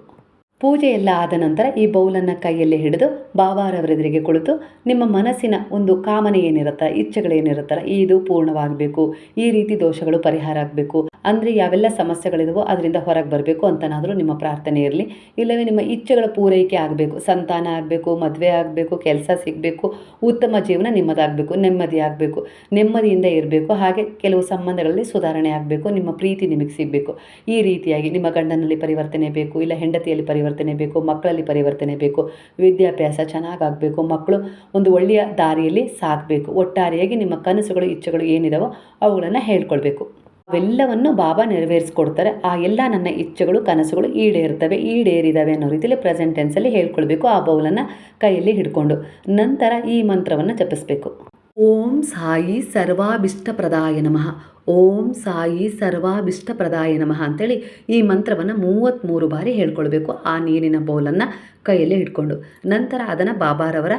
Speaker 1: ಪೂಜೆ ಎಲ್ಲ ಆದ ನಂತರ ಈ ಬೌಲನ್ನು ಕೈಯಲ್ಲಿ ಹಿಡಿದು ಬಾವಾರವರ ಎದುರಿಗೆ ಕುಳಿತು ನಿಮ್ಮ ಮನಸ್ಸಿನ ಒಂದು ಕಾಮನೆ ಏನಿರುತ್ತ ಇಚ್ಛೆಗಳೇನಿರುತ್ತಲ್ಲ ಇದು ಪೂರ್ಣವಾಗಬೇಕು, ಈ ರೀತಿ ದೋಷಗಳು ಪರಿಹಾರ ಆಗಬೇಕು, ಅಂದರೆ ಯಾವೆಲ್ಲ ಸಮಸ್ಯೆಗಳಿದವೋ ಅದರಿಂದ ಹೊರಗೆ ಬರಬೇಕು ಅಂತನಾದರೂ ನಿಮ್ಮ ಪ್ರಾರ್ಥನೆ ಇರಲಿ. ಇಲ್ಲವೇ ನಿಮ್ಮ ಇಚ್ಛೆಗಳ ಪೂರೈಕೆ ಆಗಬೇಕು, ಸಂತಾನ ಆಗಬೇಕು, ಮದುವೆ ಆಗಬೇಕು, ಕೆಲಸ ಸಿಗಬೇಕು, ಉತ್ತಮ ಜೀವನ ನಿಮ್ಮದಾಗಬೇಕು, ನೆಮ್ಮದಿ ಆಗಬೇಕು, ನೆಮ್ಮದಿಯಿಂದ ಇರಬೇಕು, ಹಾಗೆ ಕೆಲವು ಸಂಬಂಧಗಳಲ್ಲಿ ಸುಧಾರಣೆ ಆಗಬೇಕು, ನಿಮ್ಮ ಪ್ರೀತಿ ನಿಮಗೆ ಸಿಗಬೇಕು. ಈ ರೀತಿಯಾಗಿ ನಿಮ್ಮ ಗಂಡನಲ್ಲಿ ಪರಿವರ್ತನೆ ಬೇಕು, ಇಲ್ಲ ಹೆಂಡತಿಯಲ್ಲಿ ಪರಿವರ್ತನೆ ಬೇಕು, ಮಕ್ಕಳಲ್ಲಿ ಪರಿವರ್ತನೆ ಬೇಕು, ವಿದ್ಯಾಭ್ಯಾಸ ಚೆನ್ನಾಗಾಗಬೇಕು, ಮಕ್ಕಳು ಒಂದು ಒಳ್ಳೆಯ ದಾರಿಯಲ್ಲಿ ಸಾಕಬೇಕು ಒಟ್ಟಾರೆಯಾಗಿ ನಿಮ್ಮ ಕನಸುಗಳು, ಇಚ್ಛೆಗಳು ಏನಿದಾವೋ ಅವುಗಳನ್ನು ಹೇಳ್ಕೊಳ್ಬೇಕು. ಅವೆಲ್ಲವನ್ನು ಬಾಬಾ ನೆರವೇರಿಸ್ಕೊಡ್ತಾರೆ. ಆ ಎಲ್ಲ ನನ್ನ ಇಚ್ಛೆಗಳು, ಕನಸುಗಳು ಈಡೇರ್ತವೆ, ಈಡೇರಿದಾವೆ ಅನ್ನೋ ರೀತಿಯಲ್ಲಿ ಪ್ರೆಸೆಂಟ್ ಟೆನ್ಸಲ್ಲಿ ಹೇಳ್ಕೊಳ್ಬೇಕು ಆ ಬೌಲನ್ನು ಕೈಯಲ್ಲಿ ಹಿಡ್ಕೊಂಡು. ನಂತರ ಈ ಮಂತ್ರವನ್ನು ಜಪಿಸ್ಬೇಕು. ಓಂ ಸಾಯಿ ಸರ್ವಾಭಿಷ್ಟಪ್ರದಾಯ ನಮಃ. ಓಂ ಸಾಯಿ ಸರ್ವಾಭಿಷ್ಟಪ್ರದಾಯ ನಮಃ ಅಂತೇಳಿ ಈ ಮಂತ್ರವನ್ನು ಮೂವತ್ತ್ಮೂರು ಬಾರಿ ಹೇಳ್ಕೊಳ್ಬೇಕು. ಆ ನೀರಿನ ಬೌಲನ್ನು ಕೈಯಲ್ಲಿ ಇಟ್ಕೊಂಡು ನಂತರ ಅದನ್ನು ಬಾಬಾರವರ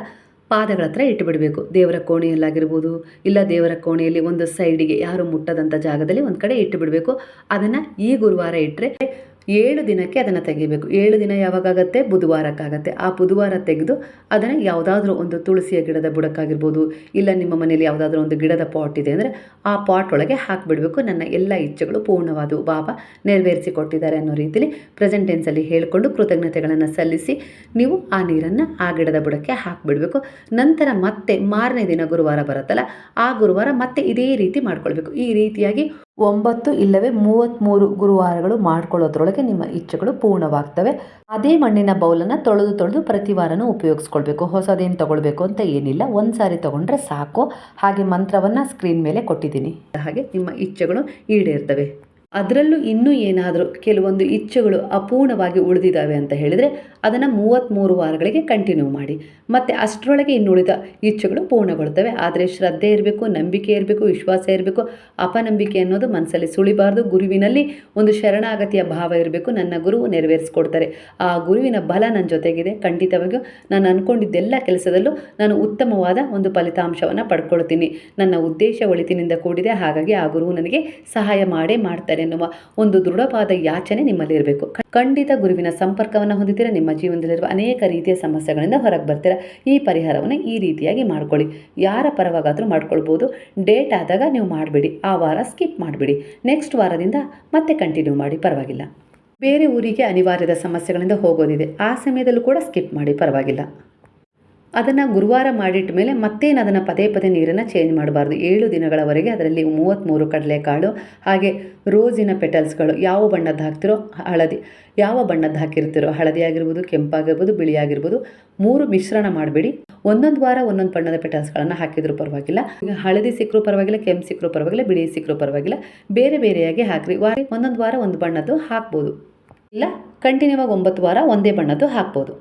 Speaker 1: ಪಾದಗಳ ಹತ್ರ ಇಟ್ಟುಬಿಡಬೇಕು. ದೇವರ ಕೋಣೆಯಲ್ಲಾಗಿರ್ಬೋದು, ಇಲ್ಲ ದೇವರ ಕೋಣೆಯಲ್ಲಿ ಒಂದು ಸೈಡಿಗೆ ಯಾರು ಮುಟ್ಟದಂಥ ಜಾಗದಲ್ಲಿ ಒಂದು ಕಡೆ ಇಟ್ಟುಬಿಡಬೇಕು. ಅದನ್ನು ಈ ಗುರುವಾರ ಇಟ್ಟರೆ ಏಳು ದಿನಕ್ಕೆ ಅದನ್ನು ತೆಗಿಬೇಕು. ಏಳು ದಿನ ಯಾವಾಗಾಗತ್ತೆ? ಬುಧವಾರಕ್ಕಾಗತ್ತೆ. ಆ ಬುಧವಾರ ತೆಗೆದು ಅದನ್ನು ಯಾವುದಾದ್ರೂ ಒಂದು ತುಳಸಿಯ ಗಿಡದ ಬುಡಕ್ಕಾಗಿರ್ಬೋದು, ಇಲ್ಲ ನಿಮ್ಮ ಮನೆಯಲ್ಲಿ ಯಾವುದಾದ್ರೂ ಒಂದು ಗಿಡದ ಪಾಟ್ ಇದೆ ಅಂದರೆ ಆ ಪಾಟ್ ಒಳಗೆ ಹಾಕಿಬಿಡಬೇಕು. ನನ್ನ ಎಲ್ಲ ಇಚ್ಛೆಗಳು ಪೂರ್ಣವಾದವು. ಬಾಬಾ ನೆರವೇರಿಸಿ ಕೊಟ್ಟಿದ್ದಾರೆ ಅನ್ನೋ ರೀತಿಯಲ್ಲಿ ಪ್ರೆಸೆಂಟ್ ಟೆನ್ಸಲ್ಲಿ ಹೇಳಿಕೊಂಡು ಕೃತಜ್ಞತೆಗಳನ್ನು ಸಲ್ಲಿಸಿ ನೀವು ಆ ನೀರನ್ನು ಆ ಗಿಡದ ಬುಡಕ್ಕೆ ಹಾಕಿಬಿಡಬೇಕು. ನಂತರ ಮತ್ತೆ ಮಾರನೇ ದಿನ ಗುರುವಾರ ಬರುತ್ತಲ್ಲ, ಆ ಗುರುವಾರ ಮತ್ತೆ ಇದೇ ರೀತಿ ಮಾಡ್ಕೊಳ್ಬೇಕು. ಈ ರೀತಿಯಾಗಿ ಒಂಬತ್ತು ಇಲ್ಲವೇ ಮೂವತ್ತ್ಮೂರು ಗುರುವಾರಗಳು ಮಾಡ್ಕೊಳ್ಳೋದ್ರೊಳಗೆ ನಿಮ್ಮ ಇಚ್ಛೆಗಳು ಪೂರ್ಣವಾಗ್ತವೆ. ಅದೇ ಮಣ್ಣಿನ ಬೌಲನ್ನು ತೊಳೆದು ತೊಳೆದು ಪ್ರತಿ ವಾರನೂ ಉಪಯೋಗಿಸ್ಕೊಳ್ಬೇಕು. ಹೊಸದೇನು ತೊಗೊಳ್ಬೇಕು ಅಂತ ಏನಿಲ್ಲ. ಒಂದು ಸಾರಿ ತೊಗೊಂಡ್ರೆ ಸಾಕು. ಹಾಗೆ ಮಂತ್ರವನ್ನು ಸ್ಕ್ರೀನ್ ಮೇಲೆ ಕೊಟ್ಟಿದ್ದೀನಿ. ಹಾಗೆ ನಿಮ್ಮ ಇಚ್ಛೆಗಳು ಈಡೇರ್ತವೆ. ಅದರಲ್ಲೂ ಇನ್ನೂ ಏನಾದರೂ ಕೆಲವೊಂದು ಇಚ್ಛೆಗಳು ಅಪೂರ್ಣವಾಗಿ ಉಳಿದಿದ್ದಾವೆ ಅಂತ ಹೇಳಿದರೆ ಅದನ್ನು ಮೂವತ್ತ್ಮೂರು ವಾರಗಳಿಗೆ ಕಂಟಿನ್ಯೂ ಮಾಡಿ. ಮತ್ತು ಅಷ್ಟರೊಳಗೆ ಇನ್ನುಳಿದ ಇಚ್ಛೆಗಳು ಪೂರ್ಣಗೊಳ್ತವೆ. ಆದರೆ ಶ್ರದ್ಧೆ ಇರಬೇಕು, ನಂಬಿಕೆ ಇರಬೇಕು, ವಿಶ್ವಾಸ ಇರಬೇಕು, ಅಪನಂಬಿಕೆ ಅನ್ನೋದು ಮನಸ್ಸಲ್ಲಿ ಸುಳಿಬಾರ್ದು. ಗುರುವಿನಲ್ಲಿ ಒಂದು ಶರಣಾಗತಿಯ ಭಾವ ಇರಬೇಕು. ನನ್ನ ಗುರು ನೆರವೇರಿಸ್ಕೊಡ್ತಾರೆ. ಆ ಗುರುವಿನ ಬಲ ನನ್ನ ಜೊತೆಗಿದೆ. ಖಂಡಿತವಾಗಿಯೂ ನಾನು ಅಂದ್ಕೊಂಡಿದ್ದೆಲ್ಲ ಕೆಲಸದಲ್ಲೂ ನಾನು ಉತ್ತಮವಾದ ಒಂದು ಫಲಿತಾಂಶವನ್ನು ಪಡ್ಕೊಳ್ತೀನಿ. ನನ್ನ ಉದ್ದೇಶ ಒಳಿತಿನಿಂದ ಕೂಡಿದೆ. ಹಾಗಾಗಿ ಆ ಗುರುವು ನನಗೆ ಸಹಾಯ ಮಾಡೇ ಮಾಡ್ತಾರೆ. ಎನ್ನುವ ಒಂದು ದೃಢವಾದ ಯಾಚನೆ ನಿಮ್ಮಲ್ಲಿ ಇರಬೇಕು ಖಂಡಿತ ಗುರುವಿನ ಸಂಪರ್ಕವನ್ನು ಹೊಂದಿದ್ದೀರಾ, ನಿಮ್ಮ ಜೀವನದಲ್ಲಿರುವ ಅನೇಕ ರೀತಿಯ ಸಮಸ್ಯೆಗಳಿಂದ ಹೊರಗೆ ಬರ್ತೀರ, ಈ ಪರಿಹಾರವನ್ನು ಈ ರೀತಿಯಾಗಿ ಮಾಡ್ಕೊಳ್ಳಿ. ಯಾರ ಪರವಾಗಾದರೂ ಮಾಡ್ಕೊಳ್ಬೋದು. ಡೇಟ್ ಆದಾಗ ನೀವು ಮಾಡಬೇಡಿ. ಆ ವಾರ ಸ್ಕಿಪ್ ಮಾಡಿಬಿಡಿ. ನೆಕ್ಸ್ಟ್ ವಾರದಿಂದ ಮತ್ತೆ ಕಂಟಿನ್ಯೂ ಮಾಡಿ, ಪರವಾಗಿಲ್ಲ. ಬೇರೆ ಊರಿಗೆ ಅನಿವಾರ್ಯದ ಸಮಸ್ಯೆಗಳಿಂದ ಹೋಗೋದಿದೆ. ಆ ಸಮಯದಲ್ಲೂ ಕೂಡ ಸ್ಕಿಪ್ ಮಾಡಿ, ಪರವಾಗಿಲ್ಲ. ಅದನ್ನು ಗುರುವಾರ ಮಾಡಿಟ್ಟ ಮೇಲೆ ಮತ್ತೇನು ಅದನ್ನು ಪದೇ ಪದೇ ನೀರನ್ನು ಚೇಂಜ್ ಮಾಡಬಾರ್ದು. ಏಳು ದಿನಗಳವರೆಗೆ ಅದರಲ್ಲಿ ಮೂವತ್ತ್ಮೂರು ಕಡಲೆಕಾಳು, ಹಾಗೆ ರೋಸಿನ ಪೆಟಲ್ಸ್ಗಳು ಯಾವ ಬಣ್ಣದ್ದು ಹಾಕ್ತಿರೋ ಹಳದಿ, ಯಾವ ಬಣ್ಣದ್ದು ಹಾಕಿರ್ತಿರೋ ಹಳದಿ ಆಗಿರ್ಬೋದು, ಕೆಂಪಾಗಿರ್ಬೋದು ಬಿಳಿ ಆಗಿರ್ಬೋದು ಮೂರು ಮಿಶ್ರಣ ಮಾಡಬೇಡಿ. ಒಂದೊಂದು ವಾರ ಒಂದೊಂದು ಬಣ್ಣದ ಪೆಟಲ್ಸ್ಗಳನ್ನು ಹಾಕಿದರೂ ಪರವಾಗಿಲ್ಲ. ಹಳದಿ ಸಿಕ್ಕರೂ ಪರವಾಗಿಲ್ಲ, ಕೆಂಪು ಸಿಕ್ಕರೂ ಪರವಾಗಿಲ್ಲ, ಬಿಳಿ ಸಿಕ್ಕರೂ ಪರವಾಗಿಲ್ಲ, ಬೇರೆ ಬೇರೆಯಾಗಿ ಹಾಕ್ರಿ. ವಾರ ಒಂದೊಂದು ವಾರ ಒಂದು ಬಣ್ಣದ್ದು ಹಾಕ್ಬೋದು. ಇಲ್ಲ ಕಂಟಿನ್ಯೂ ಆಗಿ ಒಂಬತ್ತು ವಾರ ಒಂದೇ ಬಣ್ಣದ್ದು ಹಾಕ್ಬೋದು.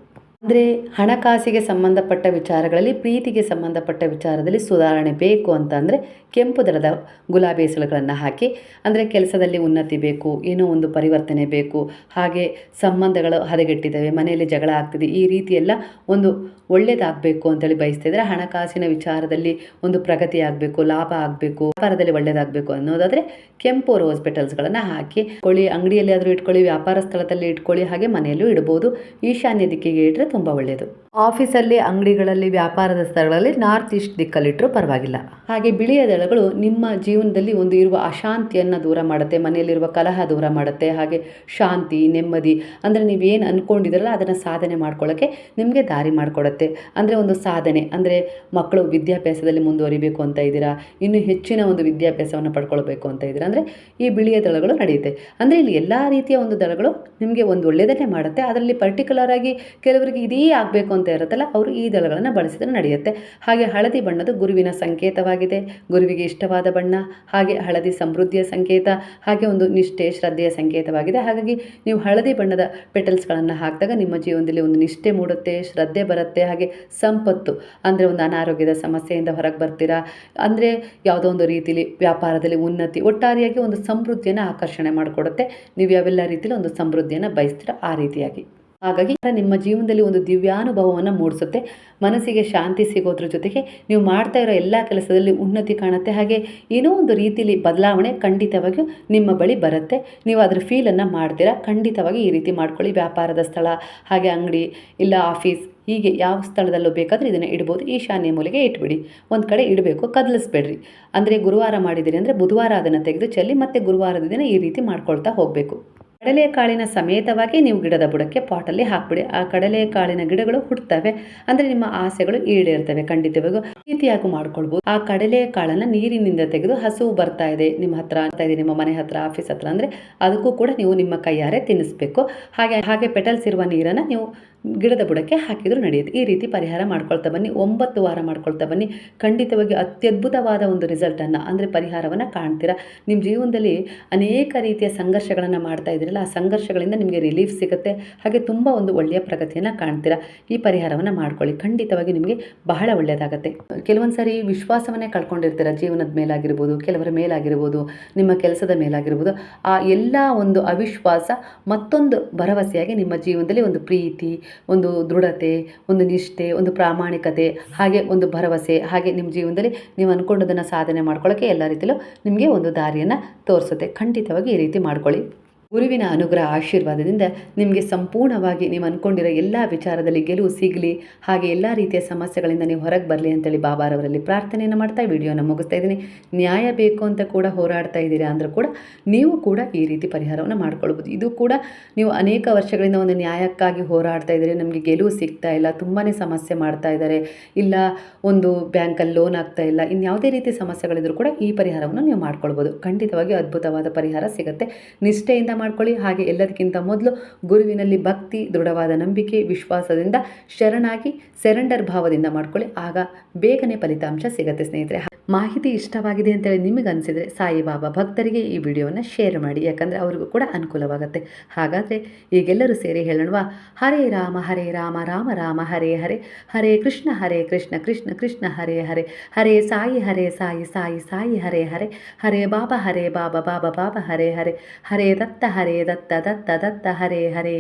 Speaker 1: ಅಂದರೆ ಹಣಕಾಸಿಗೆ ಸಂಬಂಧಪಟ್ಟ ವಿಚಾರಗಳಲ್ಲಿ, ಪ್ರೀತಿಗೆ ಸಂಬಂಧಪಟ್ಟ ವಿಚಾರದಲ್ಲಿ ಸುಧಾರಣೆ ಬೇಕು ಅಂತ ಅಂದರೆ ಕೆಂಪು ದಳದ ಗುಲಾಬಿ ಹೆಸರುಗಳನ್ನು ಹಾಕಿ, ಅಂದರೆ ಕೆಲಸದಲ್ಲಿ ಉನ್ನತಿ ಬೇಕು, ಏನೋ ಒಂದು ಪರಿವರ್ತನೆ ಬೇಕು, ಹಾಗೆ ಸಂಬಂಧಗಳು ಹದಗೆಟ್ಟಿದ್ದಾವೆ, ಮನೆಯಲ್ಲಿ ಜಗಳ ಆಗ್ತಿದೆ, ಈ ರೀತಿ ಎಲ್ಲ ಒಂದು ಒಳ್ಳೇದಾಗಬೇಕು ಅಂತೇಳಿ ಬಯಸ್ತಿದ್ರೆ ಹಣಕಾಸಿನ ವಿಚಾರದಲ್ಲಿ ಒಂದು ಪ್ರಗತಿ ಆಗಬೇಕು, ಲಾಭ ಆಗಬೇಕು, ವ್ಯಾಪಾರದಲ್ಲಿ ಒಳ್ಳೇದಾಗಬೇಕು ಅನ್ನೋದಾದರೆ ಕೆಂಪು ರೋಸ್ ಪೆಟಲ್ಸ್ಗಳನ್ನು ಹಾಕಿ ಕೊಳ್ಳಿ ಅಂಗಡಿಯಲ್ಲಿ ಆದರೂ ಇಟ್ಕೊಳ್ಳಿ, ವ್ಯಾಪಾರ ಸ್ಥಳದಲ್ಲಿ ಇಟ್ಕೊಳ್ಳಿ, ಹಾಗೆ ಮನೆಯಲ್ಲೂ ಇಡ್ಬೋದು. ಈಶಾನ್ಯ ದಿಕ್ಕಿಗೆ ಇಟ್ಟರೆ ತುಂಬ ಒಳ್ಳೆಯದು ಆಫೀಸಲ್ಲಿ ಅಂಗಡಿಗಳಲ್ಲಿ, ವ್ಯಾಪಾರದ ಸ್ಥಳಗಳಲ್ಲಿ ನಾರ್ತ್ ಈಸ್ಟ್ ದಿಕ್ಕಲ್ಲಿಟ್ಟರೂ ಪರವಾಗಿಲ್ಲ. ಹಾಗೆ ಬಿಳಿಯ ದಳಗಳು ನಿಮ್ಮ ಜೀವನದಲ್ಲಿ ಒಂದು ಇರುವ ಅಶಾಂತಿಯನ್ನು ದೂರ ಮಾಡುತ್ತೆ, ಮನೆಯಲ್ಲಿರುವ ಕಲಹ ದೂರ ಮಾಡುತ್ತೆ, ಹಾಗೆ ಶಾಂತಿ, ನೆಮ್ಮದಿ, ಅಂದರೆ ನೀವೇನು ಅಂದ್ಕೊಂಡಿದ್ದೀರಲ್ಲ ಅದನ್ನು ಸಾಧನೆ ಮಾಡ್ಕೊಳ್ಳೋಕ್ಕೆ ನಿಮಗೆ ದಾರಿ ಮಾಡಿಕೊಡುತ್ತೆ. ಅಂದರೆ ಒಂದು ಸಾಧನೆ, ಅಂದರೆ ಮಕ್ಕಳು ವಿದ್ಯಾಭ್ಯಾಸದಲ್ಲಿ ಮುಂದುವರಿಬೇಕು ಅಂತ ಇದ್ದೀರಾ, ಇನ್ನೂ ಹೆಚ್ಚಿನ ಒಂದು ವಿದ್ಯಾಭ್ಯಾಸವನ್ನು ಪಡ್ಕೊಳ್ಬೇಕು ಅಂತ ಇದ್ದೀರಾ, ಅಂದರೆ ಈ ಬಿಳಿಯ ದಳಗಳು ನಡೆಯುತ್ತೆ. ಅಂದರೆ ಇಲ್ಲಿ ಎಲ್ಲ ರೀತಿಯ ಒಂದು ದಳಗಳು ನಿಮಗೆ ಒಂದು ಒಳ್ಳೆಯದನ್ನೇ ಮಾಡುತ್ತೆ, ಅದರಲ್ಲಿ ಪರ್ಟಿಕ್ಯುಲರ್ ಆಗಿ ಕೆಲವರಿಗೆ ಇದೇ ಆಗಬೇಕು ಅಂತ ಇರುತ್ತಲ್ಲ, ಅವರು ಈ ದಳಗಳನ್ನು ಬಳಸಿದ್ರೆ ನಡೆಯುತ್ತೆ. ಹಾಗೆ ಹಳದಿ ಬಣ್ಣದ ಗುರುವಿನ ಸಂಕೇತವಾಗಿದೆ. ಗುರುವಿಗೆ ಇಷ್ಟವಾದ ಬಣ್ಣ, ಹಾಗೆ ಹಳದಿ ಸಮೃದ್ಧಿಯ ಸಂಕೇತ, ಹಾಗೆ ಒಂದು ನಿಷ್ಠೆ, ಶ್ರದ್ಧೆಯ ಸಂಕೇತವಾಗಿದೆ. ಹಾಗಾಗಿ ನೀವು ಹಳದಿ ಬಣ್ಣದ ಪೆಟಲ್ಸ್ಗಳನ್ನು ಹಾಕಿದಾಗ ನಿಮ್ಮ ಜೀವನದಲ್ಲಿ ಒಂದು ನಿಷ್ಠೆ ಮೂಡುತ್ತೆ, ಶ್ರದ್ಧೆ ಬರುತ್ತೆ, ಹಾಗೆ ಸಂಪತ್ತು ಅಂದರೆ ಒಂದು ಅನಾರೋಗ್ಯದ ಸಮಸ್ಯೆಯಿಂದ ಹೊರಗೆ ಬರ್ತೀರಾ, ಅಂದರೆ ಯಾವುದೋ ಒಂದು ರೀತಿಯಲ್ಲಿ ವ್ಯಾಪಾರದಲ್ಲಿ ಉನ್ನತಿ, ಒಟ್ಟಾರೆಯಾಗಿ ಒಂದು ಸಮೃದ್ಧಿಯನ್ನು ಆಕರ್ಷಣೆ ಮಾಡಿಕೊಡುತ್ತೆ. ನೀವು ಯಾವೆಲ್ಲ ರೀತಿಯಲ್ಲಿ ಒಂದು ಸಮೃದ್ಧಿಯನ್ನು ಬಯಸ್ತೀರ ಆ ರೀತಿಯಾಗಿ. ಹಾಗಾಗಿ ನಿಮ್ಮ ಜೀವನದಲ್ಲಿ ಒಂದು ದಿವ್ಯಾನುಭವವನ್ನು ಮೂಡಿಸುತ್ತೆ. ಮನಸ್ಸಿಗೆ ಶಾಂತಿ ಸಿಗೋದ್ರ ಜೊತೆಗೆ ನೀವು ಮಾಡ್ತಾ ಇರೋ ಎಲ್ಲ ಕೆಲಸದಲ್ಲಿ ಉನ್ನತಿ ಕಾಣುತ್ತೆ. ಹಾಗೆ ಏನೋ ಒಂದು ರೀತಿಯಲ್ಲಿ ಬದಲಾವಣೆ ಖಂಡಿತವಾಗಿಯೂ ನಿಮ್ಮ ಬಳಿ ಬರುತ್ತೆ. ನೀವು ಅದರ ಫೀಲನ್ನು ಮಾಡ್ತೀರಾ. ಖಂಡಿತವಾಗಿ ಈ ರೀತಿ ಮಾಡ್ಕೊಳ್ಳಿ. ವ್ಯಾಪಾರದ ಸ್ಥಳ, ಹಾಗೆ ಅಂಗಡಿ ಇಲ್ಲ ಆಫೀಸ್ ಹೀಗೆ ಯಾವ ಸ್ಥಳದಲ್ಲೂ ಬೇಕಾದರೆ ಇದನ್ನು ಇಡ್ಬೋದು. ಈಶಾನ್ಯ ಮೂಲೆಗೆ ಇಟ್ಬಿಡಿ. ಒಂದು ಕಡೆ ಇಡಬೇಕು. ಕದಲಿಸ್ಬೇಡ್ರಿ. ಅಂದರೆ ಗುರುವಾರ ಮಾಡಿದ್ದೀರಿ ಅಂದರೆ ಬುಧವಾರ ಅದನ್ನು ತೆಗೆದು ಚೆಲ್ಲಿ ಮತ್ತೆ ಗುರುವಾರದ ದಿನ ಈ ರೀತಿ ಮಾಡ್ಕೊಳ್ತಾ ಹೋಗಬೇಕು. ಕಡಲೆಕಾಳಿನ ಸಮೇತವಾಗಿ ನೀವು ಗಿಡದ ಬುಡಕ್ಕೆ ಪಾಟಲ್ಲಿ ಹಾಕ್ಬಿಡಿ. ಆ ಕಡಲೆಕಾಳಿನ ಗಿಡಗಳು ಹುಟ್ಟುತ್ತವೆ ಅಂದರೆ ನಿಮ್ಮ ಆಸೆಗಳು ಈಡೇರ್ತವೆ ಖಂಡಿತವಾಗೂ. ರೀತಿಯಾಗಿ ಮಾಡ್ಕೊಳ್ಬೋದು. ಆ ಕಡಲೆಕಾಳನ್ನು ನೀರಿನಿಂದ ತೆಗೆದು ಹಸು ಬರ್ತಾ ಇದೆ. ನಿಮ್ಮ ಹತ್ರ ಅಂತ ಇದೆ, ನಿಮ್ಮ ಮನೆ ಹತ್ರ, ಆಫೀಸ್ ಹತ್ರ ಅಂದರೆ ಅದಕ್ಕೂ ಕೂಡ ನೀವು ನಿಮ್ಮ ಕೈಯಾರೆ ತಿನ್ನಿಸ್ಬೇಕು. ಹಾಗೆ ಹಾಗೆ ಪೆಟಲ್ಸ್ ಇರುವ ನೀರನ್ನು ನೀವು ಗಿಡದ ಬುಡಕ್ಕೆ ಹಾಕಿದರೂ ನಡೆಯುತ್ತೆ. ಈ ರೀತಿ ಪರಿಹಾರ ಮಾಡ್ಕೊಳ್ತಾ ಬನ್ನಿ. ಒಂಬತ್ತು ವಾರ ಮಾಡ್ಕೊಳ್ತಾ ಬನ್ನಿ. ಖಂಡಿತವಾಗಿ ಅತ್ಯದ್ಭುತವಾದ ಒಂದು ರಿಸಲ್ಟನ್ನು, ಅಂದರೆ ಪರಿಹಾರವನ್ನು ಕಾಣ್ತೀರಾ? ನಿಮ್ಮ ಜೀವನದಲ್ಲಿ ಅನೇಕ ರೀತಿಯ ಸಂಘರ್ಷಗಳನ್ನು ಮಾಡ್ತಾ ಇದ್ದೀರಲ್ಲ, ಆ ಸಂಘರ್ಷಗಳಿಂದ ನಿಮಗೆ ರಿಲೀಫ್ ಸಿಗುತ್ತೆ. ಹಾಗೆ ತುಂಬ ಒಂದು ಒಳ್ಳೆಯ ಪ್ರಗತಿಯನ್ನು ಕಾಣ್ತೀರಾ? ಈ ಪರಿಹಾರವನ್ನು ಮಾಡ್ಕೊಳ್ಳಿ. ಖಂಡಿತವಾಗಿ ನಿಮಗೆ ಬಹಳ ಒಳ್ಳೆಯದಾಗುತ್ತೆ. ಕೆಲವೊಂದು ಸಾರಿ ವಿಶ್ವಾಸವನ್ನೇ ಕಳ್ಕೊಂಡಿರ್ತೀರ? ಜೀವನದ ಮೇಲಾಗಿರ್ಬೋದು, ಕೆಲವರ ಮೇಲಾಗಿರ್ಬೋದು, ನಿಮ್ಮ ಕೆಲಸದ ಮೇಲಾಗಿರ್ಬೋದು. ಆ ಎಲ್ಲ ಒಂದು ಅವಿಶ್ವಾಸ ಮತ್ತೊಂದು ಭರವಸೆಯಾಗಿ ನಿಮ್ಮ ಜೀವನದಲ್ಲಿ ಒಂದು ಪ್ರೀತಿ ಒಂದು ದೃಢತೆ, ಒಂದು ನಿಷ್ಠೆ, ಒಂದು ಪ್ರಾಮಾಣಿಕತೆ, ಹಾಗೆ ಒಂದು ಭರವಸೆ, ಹಾಗೆ ನಿಮ್ಮ ಜೀವನದಲ್ಲಿ ನೀವು ಅಂದ್ಕೊಂಡದನ್ನು ಸಾಧನೆ ಮಾಡ್ಕೊಳ್ಳೋಕ್ಕೆ ಎಲ್ಲ ರೀತಿಯಲ್ಲೂ ನಿಮಗೆ ಒಂದು ದಾರಿಯನ್ನು ತೋರಿಸುತ್ತೆ. ಖಂಡಿತವಾಗಿ ಈ ರೀತಿ ಮಾಡ್ಕೊಳ್ಳಿ. ಗುರುವಿನ ಅನುಗ್ರಹ ಆಶೀರ್ವಾದದಿಂದ ನಿಮಗೆ ಸಂಪೂರ್ಣವಾಗಿ ನೀವು ಅಂದ್ಕೊಂಡಿರೋ ಎಲ್ಲ ವಿಚಾರದಲ್ಲಿ ಗೆಲುವು ಸಿಗಲಿ, ಹಾಗೆ ಎಲ್ಲ ರೀತಿಯ ಸಮಸ್ಯೆಗಳಿಂದ ನೀವು ಹೊರಗೆ ಬರಲಿ ಅಂತೇಳಿ ಬಾಬಾರವರಲ್ಲಿ ಪ್ರಾರ್ಥನೆಯನ್ನು ಮಾಡ್ತಾ ವಿಡಿಯೋನ ಮುಗಿಸ್ತಾ ಇದ್ದೀನಿ. ನ್ಯಾಯ ಬೇಕು ಅಂತ ಕೂಡ ಹೋರಾಡ್ತಾ ಇದ್ದೀರಾ ಅಂದರೂ ಕೂಡ ನೀವು ಕೂಡ ಈ ರೀತಿ ಪರಿಹಾರವನ್ನು ಮಾಡ್ಕೊಳ್ಬೋದು. ಇದು ಕೂಡ ನೀವು ಅನೇಕ ವರ್ಷಗಳಿಂದ ಒಂದು ನ್ಯಾಯಕ್ಕಾಗಿ ಹೋರಾಡ್ತಾ ಇದ್ದೀರಿ, ನಮಗೆ ಗೆಲುವು ಸಿಗ್ತಾ ಇಲ್ಲ ತುಂಬಾ ಸಮಸ್ಯೆ ಮಾಡ್ತಾ ಇದ್ದಾರೆ, ಇಲ್ಲ ಒಂದು ಬ್ಯಾಂಕಲ್ಲಿ ಲೋನ್ ಆಗ್ತಾ ಇಲ್ಲ ಇನ್ಯಾವುದೇ ರೀತಿ ಸಮಸ್ಯೆಗಳಿದ್ರೂ ಕೂಡ ಈ ಪರಿಹಾರವನ್ನು ನೀವು ಮಾಡ್ಕೊಳ್ಬೋದು. ಖಂಡಿತವಾಗಿ ಅದ್ಭುತವಾದ ಪರಿಹಾರ ಸಿಗುತ್ತೆ. ನಿಷ್ಠೆಯಿಂದ ಮಾಡ್ಕೊಳ್ಳಿ. ಹಾಗೆ ಎಲ್ಲದಕ್ಕಿಂತ ಮೊದಲು ಗುರುವಿನಲ್ಲಿ ಭಕ್ತಿ, ದೃಢವಾದ ನಂಬಿಕೆ, ವಿಶ್ವಾಸದಿಂದ ಶರಣಾಗಿ ಸೆರೆಂಡರ್ ಭಾವದಿಂದ ಮಾಡ್ಕೊಳ್ಳಿ. ಆಗ ಬೇಗನೆ ಫಲಿತಾಂಶ ಸಿಗುತ್ತೆ ಸ್ನೇಹಿತರೆ. ಮಾಹಿತಿ ಇಷ್ಟವಾಗಿದೆ ಅಂತೇಳಿ ನಿಮಗೆ ಅನಿಸಿದರೆ ಸಾಯಿಬಾಬಾ ಭಕ್ತರಿಗೆ ಈ ವಿಡಿಯೋವನ್ನು ಶೇರ್ ಮಾಡಿ. ಯಾಕಂದರೆ ಅವ್ರಿಗೂ ಕೂಡ ಅನುಕೂಲವಾಗುತ್ತೆ. ಹಾಗಾದರೆ ಈಗೆಲ್ಲರೂ ಸೇರಿ ಹೇಳೋಣವಾ? ಹರೇ ರಾಮ ಹರೇ ರಾಮ ರಾಮ ರಾಮ, ಹರೇ ಹರೇ. ಹರೇ ಕೃಷ್ಣ ಹರೇ ಕೃಷ್ಣ ಕೃಷ್ಣ ಕೃಷ್ಣ, ಹರೇ ಹರೇ. ಹರೇ ಸಾಯಿ ಹರೇ ಸಾಯಿ ಸಾಯಿ ಸಾಯಿ, ಹರೇ ಹರೇ. ಹರೇ ಬಾಬಾ ಹರೇ ಬಾಬಾ ಬಾಬಾ ಬಾಬಾ, ಹರೇ ಹರೇ. ಹರೇ ದತ್ತ ಹರೇ ದತ್ತ ದತ್ತ ದತ್ತ, ಹರೇ ಹರೇ.